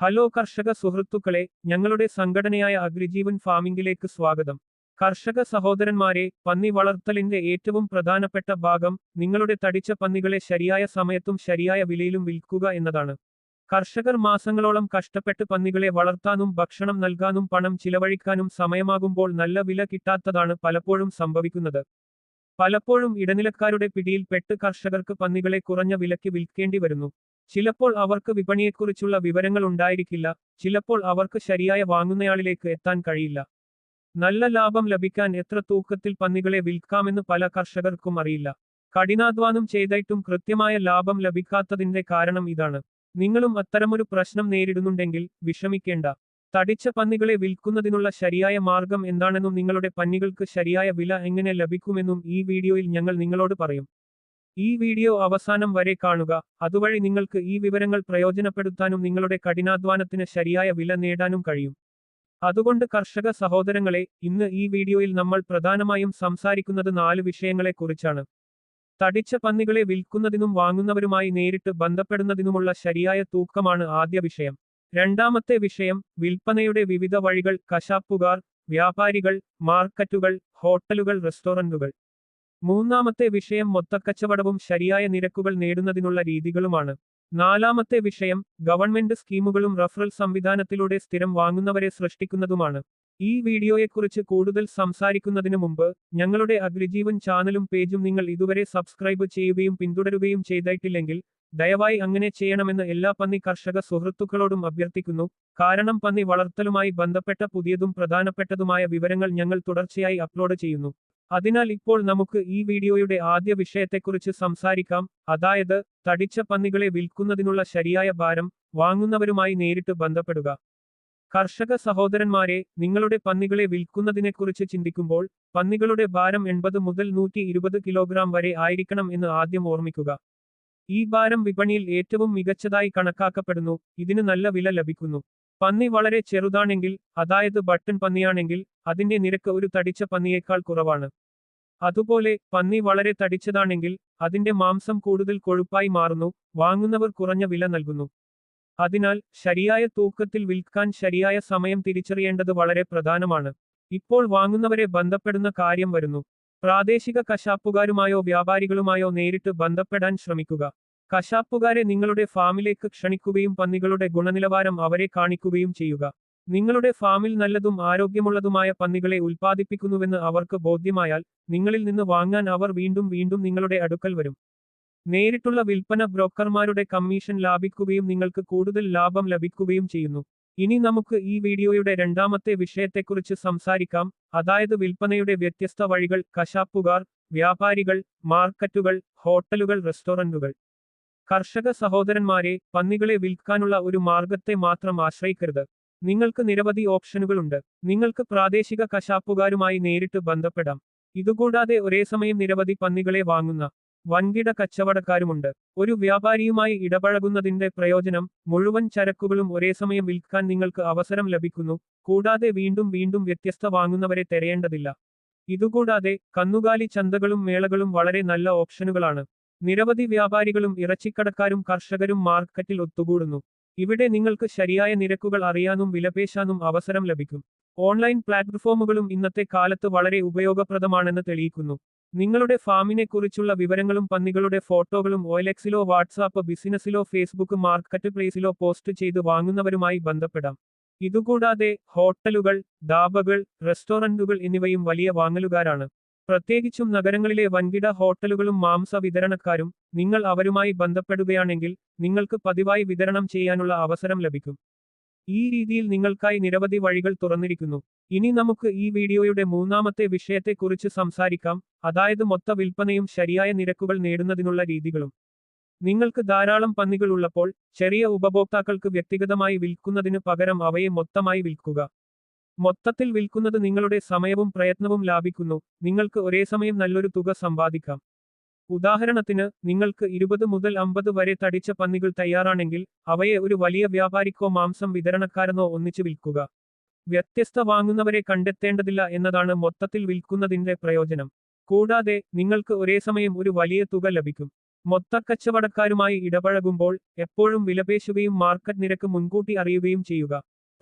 Hello കർഷക സുഹൃത്തുക്കളെ ഞങ്ങളുടെ സംഘടനയായ അഗ്രിജീവൻ ഫാമിംഗിലേക്ക് സ്വാഗതം. കർഷക സഹോദരന്മാരെ പന്നി വളർത്തലിന്റെ ഏറ്റവും പ്രധാനപ്പെട്ട ഭാഗം നിങ്ങളുടെ തടിച്ച പന്നികളെ ശരിയായ സമയത്തും ശരിയായ വിലയിലും വിൽക്കുക എന്നതാണ്. കർഷകർ മാസങ്ങളോളം കഷ്ടപ്പെട്ട് പന്നികളെ വളർത്താനും ഭക്ഷണം നൽകാനും പണം ചിലവഴിക്കാനും സമയമാകുമ്പോൾ നല്ല വില കിട്ടാത്തതാണ് പലപ്പോഴും സംഭവിക്കുന്നത്. പലപ്പോഴും ഇടനിലക്കാരുടെ പിടിയിൽ പെട്ട് കർഷകർക്ക് പന്നികളെ കുറഞ്ഞ വിലയ്ക്ക് വിൽക്കേണ്ടി വരുന്നു. ചിലപ്പോൾ അവർക്ക് വിപണിയെക്കുറിച്ചുള്ള വിവരങ്ങൾ ഉണ്ടായിരിക്കില്ല ചിലപ്പോൾ അവർക്ക് ശരിയായ വാങ്ങുന്നയാളിലേക്ക് എത്താൻ കഴിയില്ല. നല്ല ലാഭം ലഭിക്കാൻ എത്ര തൂക്കത്തിൽ പന്നികളെ വിൽക്കാമെന്ന് പല കർഷകർക്കും അറിയില്ല. കഠിനാധ്വാനം ചെയ്തിട്ടും കൃത്യമായ ലാഭം ലഭിക്കാത്തതിന്റെ കാരണം ഇതാണ്. നിങ്ങളും അത്തരമൊരു പ്രശ്നം നേരിടുന്നുണ്ടെങ്കിൽ വിഷമിക്കേണ്ട. തടിച്ച പന്നികളെ വിൽക്കുന്നതിനുള്ള ശരിയായ മാർഗം എന്താണെന്നും നിങ്ങളുടെ പന്നികൾക്ക് ശരിയായ വില എങ്ങനെ ലഭിക്കുമെന്നും ഈ വീഡിയോയിൽ ഞങ്ങൾ നിങ്ങളോട് പറയും. ഈ വീഡിയോ അവസാനം വരെ കാണുക. അതുവഴി നിങ്ങൾക്ക് ഈ വിവരങ്ങൾ പ്രയോജനപ്പെടുത്താനും നിങ്ങളുടെ കഠിനാധ്വാനത്തിന് ശരിയായ വില നേടാനും കഴിയും. അതുകൊണ്ട് കർഷക സഹോദരങ്ങളെ ഇന്ന് ഈ വീഡിയോയിൽ നമ്മൾ പ്രധാനമായും സംസാരിക്കുന്നത് നാല് വിഷയങ്ങളെക്കുറിച്ചാണ്. തടിച്ച പന്നികളെ വിൽക്കുന്നതിനും വാങ്ങുന്നവരുമായി നേരിട്ട് ബന്ധപ്പെടുന്നതിനുമുള്ള ശരിയായ തൂക്കമാണ് ആദ്യ വിഷയം. രണ്ടാമത്തെ വിഷയം വിൽപ്പനയുടെ വിവിധ വഴികൾ കശാപ്പുകാർ വ്യാപാരികൾ മാർക്കറ്റുകൾ ഹോട്ടലുകൾ റെസ്റ്റോറന്റുകൾ. മൂന്നാമത്തെ വിഷയം മൊത്തക്കച്ചവടവും ശരിയായ നിരക്കുകൾ നേടുന്നതിനുള്ള രീതികളുമാണ്. നാലാമത്തെ വിഷയം ഗവൺമെന്റ് സ്കീമുകളും റഫറൽ സംവിധാനത്തിലൂടെ സ്ഥിരം വാങ്ങുന്നവരെ സൃഷ്ടിക്കുന്നതുമാണ്. ഈ വീഡിയോയെക്കുറിച്ച് കൂടുതൽ സംസാരിക്കുന്നതിന് മുമ്പ് ഞങ്ങളുടെ അഗ്രിജീവൻ ചാനലും പേജും നിങ്ങൾ ഇതുവരെ സബ്സ്ക്രൈബ് ചെയ്യുകയും പിന്തുടരുകയും ചെയ്തിട്ടില്ലെങ്കിൽ ദയവായി അങ്ങനെ ചെയ്യണമെന്ന് എല്ലാ പന്നി കർഷക സുഹൃത്തുക്കളോടും അഭ്യർത്ഥിക്കുന്നു. കാരണം പന്നി വളർത്തലുമായി ബന്ധപ്പെട്ട പുതിയതും പ്രധാനപ്പെട്ടതുമായ വിവരങ്ങൾ ഞങ്ങൾ തുടർച്ചയായി അപ്ലോഡ് ചെയ്യുന്നു. അതിനാൽ ഇപ്പോൾ നമുക്ക് ഈ വീഡിയോയുടെ ആദ്യ വിഷയത്തെക്കുറിച്ച് സംസാരിക്കാം. അതായത് തടിച്ച പന്നികളെ വിൽക്കുന്നതിനുള്ള ശരിയായ ഭാരം വാങ്ങുന്നവരുമായി നേരിട്ട് ബന്ധപ്പെടുക. കർഷക സഹോദരന്മാരെ നിങ്ങളുടെ പന്നികളെ വിൽക്കുന്നതിനെക്കുറിച്ച് ചിന്തിക്കുമ്പോൾ പന്നികളുടെ ഭാരം എൺപത് മുതൽ നൂറ്റി ഇരുപത് കിലോഗ്രാം വരെ ആയിരിക്കണം എന്ന് ആദ്യം ഓർമ്മിക്കുക. ഈ ഭാരം വിപണിയിൽ ഏറ്റവും മികച്ചതായി കണക്കാക്കപ്പെടുന്നു ഇതിന് നല്ല വില ലഭിക്കുന്നു. പന്നി വളരെ ചെറുതാണെങ്കിൽ അതായത് ബട്ടൺ പന്നിയാണെങ്കിൽ അതിന്റെ നിരക്ക് ഒരു തടിച്ച പന്നിയേക്കാൾ കുറവാണ്. അതുപോലെ പന്നി വളരെ തടിച്ചതാണെങ്കിൽ അതിന്റെ മാംസം കൂടുതൽ കൊഴുപ്പായി മാറുന്നു വാങ്ങുന്നവർ കുറഞ്ഞ വില നൽകുന്നു. അതിനാൽ ശരിയായ തൂക്കത്തിൽ വിൽക്കാൻ ശരിയായ സമയം തിരിച്ചറിയേണ്ടത് വളരെ പ്രധാനമാണ്. ഇപ്പോൾ വാങ്ങുന്നവരെ ബന്ധപ്പെടുന്ന കാര്യം വരുന്നു. പ്രാദേശിക കശാപ്പുകാരുമായോ വ്യാപാരികളുമായോ നേരിട്ട് ബന്ധപ്പെടാൻ ശ്രമിക്കുക. കശാപ്പുകാരെ നിങ്ങളുടെ ഫാമിലേക്ക് ക്ഷണിക്കുകയും പന്നികളുടെ ഗുണനിലവാരം അവരെ കാണിക്കുകയും ചെയ്യുക. നിങ്ങളുടെ ഫാമിൽ നല്ലതും ആരോഗ്യമുള്ളതുമായ പന്നികളെ ഉൽപ്പാദിപ്പിക്കുന്നുവെന്ന് അവർക്ക് ബോധ്യമായാൽ നിങ്ങളിൽ നിന്ന് വാങ്ങാൻ അവർ വീണ്ടും വീണ്ടും നിങ്ങളുടെ അടുക്കൽ വരും. നേരിട്ടുള്ള വിൽപ്പന ബ്രോക്കർമാരുടെ കമ്മീഷൻ ലാഭിക്കുകയും നിങ്ങൾക്ക് കൂടുതൽ ലാഭം ലഭിക്കുകയും ചെയ്യുന്നു. ഇനി നമുക്ക് ഈ വീഡിയോയുടെ രണ്ടാമത്തെ വിഷയത്തെക്കുറിച്ച് സംസാരിക്കാം. അതായത് വിൽപ്പനയുടെ വ്യത്യസ്ത വഴികൾ കശാപ്പുകാർ വ്യാപാരികൾ മാർക്കറ്റുകൾ ഹോട്ടലുകൾ റെസ്റ്റോറന്റുകൾ. കർഷക സഹോദരന്മാരെ പന്നികളെ വിൽക്കാനുള്ള ഒരു മാർഗത്തെ മാത്രം ആശ്രയിക്കരുത്. നിങ്ങൾക്ക് നിരവധി ഓപ്ഷനുകളുണ്ട്. നിങ്ങൾക്ക് പ്രാദേശിക കശാപ്പുകാരുമായി നേരിട്ട് ബന്ധപ്പെടാം. ഇതുകൂടാതെ ഒരേ സമയം നിരവധി പന്നികളെ വാങ്ങുന്ന വൻകിട കച്ചവടക്കാരുമുണ്ട്. ഒരു വ്യാപാരിയുമായി ഇടപഴകുന്നതിന്റെ പ്രയോജനം മുഴുവൻ ചരക്കുകളും ഒരേ സമയം വിൽക്കാൻ നിങ്ങൾക്ക് അവസരം ലഭിക്കുന്നു. കൂടാതെ വീണ്ടും വീണ്ടും വ്യത്യസ്ത വാങ്ങുന്നവരെ തിരയേണ്ടതില്ല. ഇതുകൂടാതെ കന്നുകാലി ചന്തകളും മേളകളും വളരെ നല്ല ഓപ്ഷനുകളാണ്. നിരവധി വ്യാപാരികളും ഇറച്ചിക്കടക്കാരും കർഷകരും മാർക്കറ്റിൽ ഒത്തുകൂടുന്നു. ഇവിടെ നിങ്ങൾക്ക് ശരിയായ നിരക്കുകൾ അറിയാനും വിലപേശാനും അവസരം ലഭിക്കും. ഓൺലൈൻ പ്ലാറ്റ്ഫോമുകളും ഇന്നത്തെ കാലത്ത് വളരെ ഉപയോഗപ്രദമാണെന്ന് തെളിയിക്കുന്നു. നിങ്ങളുടെ ഫാമിനെ കുറിച്ചുള്ള വിവരങ്ങളും പന്നികളുടെ ഫോട്ടോകളും ഓയിലെക്സിലോ വാട്സാപ്പ് ബിസിനസ്സിലോ ഫേസ്ബുക്ക് മാർക്കറ്റ് പ്ലേസിലോ പോസ്റ്റ് ചെയ്ത് വാങ്ങുന്നവരുമായി ബന്ധപ്പെടാം. ഇതുകൂടാതെ ഹോട്ടലുകൾ ധാബകൾ റെസ്റ്റോറന്റുകൾ എന്നിവയും വലിയ വാങ്ങലുകാരാണ്. പ്രത്യേകിച്ചും നഗരങ്ങളിലെ വൻകിട ഹോട്ടലുകളും മാംസ വിതരണക്കാരും നിങ്ങൾ അവരുമായി ബന്ധപ്പെടുകയാണെങ്കിൽ നിങ്ങൾക്ക് പതിവായി വിതരണം ചെയ്യാനുള്ള അവസരം ലഭിക്കും. ഈ രീതിയിൽ നിങ്ങൾക്കായി നിരവധി വഴികൾ തുറന്നിരിക്കുന്നു. ഇനി നമുക്ക് ഈ വീഡിയോയുടെ മൂന്നാമത്തെ വിഷയത്തെക്കുറിച്ച് സംസാരിക്കാം അതായത് മൊത്ത വിൽപ്പനയും ശരിയായ നിരക്കുകൾ നേടുന്നതിനുള്ള രീതികളും. നിങ്ങൾക്ക് ധാരാളം പന്നികൾ ഉള്ളപ്പോൾ ചെറിയ ഉപഭോക്താക്കൾക്ക് വ്യക്തിഗതമായി വിൽക്കുന്നതിന് പകരം അവയെ മൊത്തമായി വിൽക്കുക. മൊത്തത്തിൽ വിൽക്കുന്നത് നിങ്ങളുടെ സമയവും പ്രയത്നവും ലാഭിക്കുന്നു. നിങ്ങൾക്ക് ഒരേ സമയം നല്ലൊരു തുക സമ്പാദിക്കാം. ഉദാഹരണത്തിന് നിങ്ങൾക്ക് ഇരുപത് മുതൽ അമ്പത് വരെ തടിച്ച പന്നികൾ തയ്യാറാണെങ്കിൽ അവയെ ഒരു വലിയ വ്യാപാരിക്കോ മാംസം വിതരണക്കാരനോ ഒന്നിച്ചു വിൽക്കുക. വ്യത്യസ്ത വാങ്ങുന്നവരെ കണ്ടെത്തേണ്ടതില്ല എന്നതാണ് മൊത്തത്തിൽ വിൽക്കുന്നതിന്റെ പ്രയോജനം. കൂടാതെ നിങ്ങൾക്ക് ഒരേ സമയം ഒരു വലിയ തുക ലഭിക്കും. മൊത്തക്കച്ചവടക്കാരുമായി ഇടപഴകുമ്പോൾ എപ്പോഴും വിലപേശുകയും മാർക്കറ്റ് നിരക്ക് മുൻകൂട്ടി അറിയുകയും ചെയ്യുക.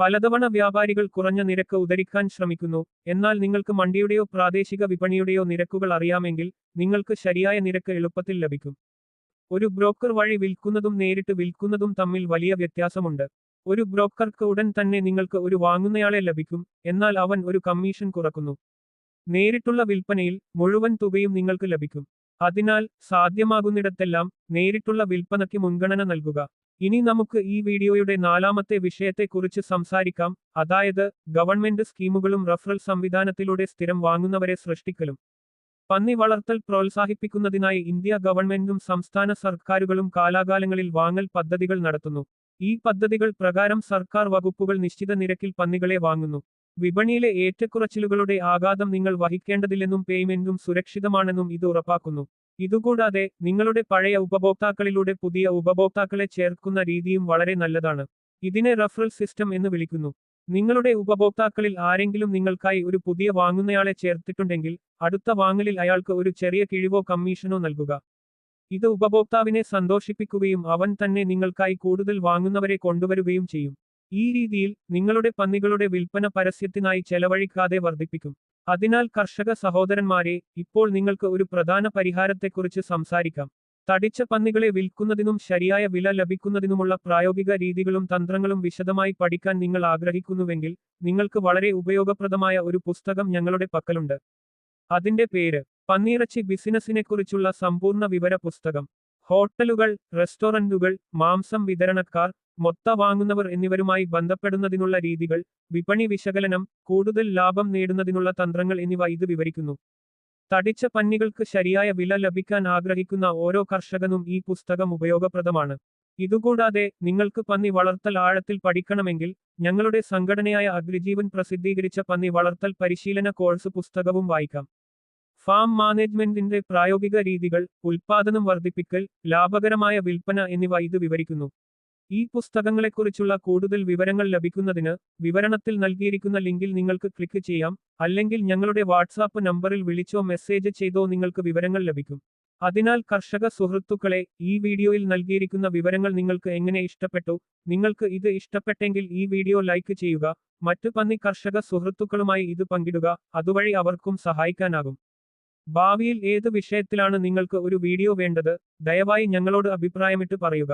പലതവണ വ്യാപാരികൾ കുറഞ്ഞ നിരക്ക് ഉദരിക്കാൻ ശ്രമിക്കുന്നു. എന്നാൽ നിങ്ങൾക്ക് മണ്ടിയുടെയോ പ്രാദേശിക വിപണിയുടെയോ നിരക്കുകൾ അറിയാമെങ്കിൽ നിങ്ങൾക്ക് ശരിയായ നിരക്ക് എളുപ്പത്തിൽ ലഭിക്കും. ഒരു ബ്രോക്കർ വഴി വിൽക്കുന്നതും നേരിട്ട് വിൽക്കുന്നതും തമ്മിൽ വലിയ വ്യത്യാസമുണ്ട്. ഒരു ബ്രോക്കർക്ക് ഉടൻ തന്നെ നിങ്ങൾക്ക് ഒരു വാങ്ങുന്നയാളെ ലഭിക്കും എന്നാൽ അവൻ ഒരു കമ്മീഷൻ കുറക്കുന്നു. നേരിട്ടുള്ള വിൽപ്പനയിൽ മുഴുവൻ തുകയും നിങ്ങൾക്ക് ലഭിക്കും. അതിനാൽ സാധ്യമാകുന്നിടത്തെല്ലാം നേരിട്ടുള്ള വിൽപ്പനയ്ക്ക് മുൻഗണന നൽകുക. ഇനി നമുക്ക് ഈ വീഡിയോയുടെ നാലാമത്തെ വിഷയത്തെക്കുറിച്ച് സംസാരിക്കാം. അതായത് ഗവൺമെന്റ് സ്കീമുകളും റഫറൽ സംവിധാനത്തിലൂടെ സ്ഥിരം വാങ്ങുന്നവരെ സൃഷ്ടിക്കലും. പന്നി വളർത്തൽ പ്രോത്സാഹിപ്പിക്കുന്നതിനായി ഇന്ത്യ ഗവൺമെന്റും സംസ്ഥാന സർക്കാരുകളും കാലാകാലങ്ങളിൽ വാങ്ങൽ പദ്ധതികൾ നടത്തുന്നു. ഈ പദ്ധതികൾ പ്രകാരം സർക്കാർ വകുപ്പുകൾ നിശ്ചിത നിരക്കിൽ പന്നികളെ വാങ്ങുന്നു. വിപണിയിലെ ഏറ്റക്കുറച്ചിലുകളുടെ ആഘാതം നിങ്ങൾ വഹിക്കേണ്ടതില്ലെന്നും പേയ്മെന്റും സുരക്ഷിതമാണെന്നും ഇത് ഉറപ്പാക്കുന്നു. ഇതുകൂടാതെ നിങ്ങളുടെ പഴയ ഉപഭോക്താക്കളിലൂടെ പുതിയ ഉപഭോക്താക്കളെ ചേർക്കുന്ന രീതിയും വളരെ നല്ലതാണ്. ഇതിനെ റഫറൽ സിസ്റ്റം എന്ന് വിളിക്കുന്നു. നിങ്ങളുടെ ഉപഭോക്താക്കളിൽ ആരെങ്കിലും നിങ്ങൾക്കായി ഒരു പുതിയ വാങ്ങുന്നയാളെ ചേർത്തിട്ടുണ്ടെങ്കിൽ അടുത്ത വാങ്ങലിൽ അയാൾക്ക് ഒരു ചെറിയ കിഴിവോ കമ്മീഷനോ നൽകുക. ഇത് ഉപഭോക്താവിനെ സന്തോഷിപ്പിക്കുകയും അവൻ തന്നെ നിങ്ങൾക്കായി കൂടുതൽ വാങ്ങുന്നവരെ കൊണ്ടുവരുകയും ചെയ്യും. ഈ രീതിയിൽ നിങ്ങളുടെ പന്നികളുടെ വിൽപ്പന പരസ്യത്തിനായി ചെലവഴിക്കാതെ വർദ്ധിപ്പിക്കും. അതിനാൽ കർഷക സഹോദരന്മാരെ ഇപ്പോൾ നിങ്ങൾക്ക് ഒരു പ്രധാന പരിഹാരത്തെക്കുറിച്ച് സംസാരിക്കാം. തടിച്ച പന്നികളെ വിൽക്കുന്നതിനും ശരിയായ വില ലഭിക്കുന്നതിനുമുള്ള പ്രായോഗിക രീതികളും തന്ത്രങ്ങളും വിശദമായി പഠിക്കാൻ നിങ്ങൾ ആഗ്രഹിക്കുന്നുവെങ്കിൽ നിങ്ങൾക്ക് വളരെ ഉപയോഗപ്രദമായ ഒരു പുസ്തകം ഞങ്ങളുടെ പക്കലുണ്ട്. അതിന്റെ പേര് പന്നിയിറച്ചി ബിസിനസിനെക്കുറിച്ചുള്ള സമ്പൂർണ വിവര പുസ്തകം ഹോട്ടലുകൾ റെസ്റ്റോറന്റുകൾ മാംസം വിതരണക്കാർ മൊത്ത വാങ്ങുന്നവർ എന്നിവരുമായി ബന്ധപ്പെടുന്നതിനുള്ള രീതികൾ വിപണി വിശകലനം കൂടുതൽ ലാഭം നേടുന്നതിനുള്ള തന്ത്രങ്ങൾ എന്നിവ ഇത് വിവരിക്കുന്നു. തടിച്ച പന്നികൾക്ക് ശരിയായ വില ലഭിക്കാൻ ആഗ്രഹിക്കുന്ന ഓരോ കർഷകനും ഈ പുസ്തകം ഉപയോഗപ്രദമാണ്. ഇതുകൂടാതെ നിങ്ങൾക്ക് പന്നി വളർത്തൽ ആഴത്തിൽ പഠിക്കണമെങ്കിൽ ഞങ്ങളുടെ സംഘടനയായ അഗ്രിജീവൻ പ്രസിദ്ധീകരിച്ച പന്നി വളർത്തൽ പരിശീലന കോഴ്സ് പുസ്തകവും വായിക്കാം. ഫാം മാനേജ്മെന്റിന്റെ പ്രായോഗിക രീതികൾ ഉൽപാദനം വർദ്ധിപ്പിക്കൽ ലാഭകരമായ വിൽപ്പന എന്നിവ ഇത് വിവരിക്കുന്നു. ഈ പുസ്തകങ്ങളെക്കുറിച്ചുള്ള കൂടുതൽ വിവരങ്ങൾ ലഭിക്കുന്നതിന് വിവരണത്തിൽ നൽകിയിരിക്കുന്ന ലിങ്കിൽ നിങ്ങൾക്ക് ക്ലിക്ക് ചെയ്യാം അല്ലെങ്കിൽ ഞങ്ങളുടെ വാട്സാപ്പ് നമ്പറിൽ വിളിച്ചോ മെസ്സേജ് ചെയ്തോ നിങ്ങൾക്ക് വിവരങ്ങൾ ലഭിക്കും. അതിനാൽ കർഷക സുഹൃത്തുക്കളെ ഈ വീഡിയോയിൽ നൽകിയിരിക്കുന്ന വിവരങ്ങൾ നിങ്ങൾക്ക് എങ്ങനെ ഇഷ്ടപ്പെട്ടു നിങ്ങൾക്ക് ഇത് ഇഷ്ടപ്പെട്ടെങ്കിൽ ഈ വീഡിയോ ലൈക്ക് ചെയ്യുക മറ്റു പന്നി കർഷക സുഹൃത്തുക്കളുമായി ഇത് പങ്കിടുക അതുവഴി അവർക്കും സഹായിക്കാനാകും. ഭാവിയിൽ ഏത് വിഷയത്തിലാണ് നിങ്ങൾക്ക് ഒരു വീഡിയോ വേണ്ടത് ദയവായി ഞങ്ങളോട് അഭിപ്രായമിട്ട് പറയുക.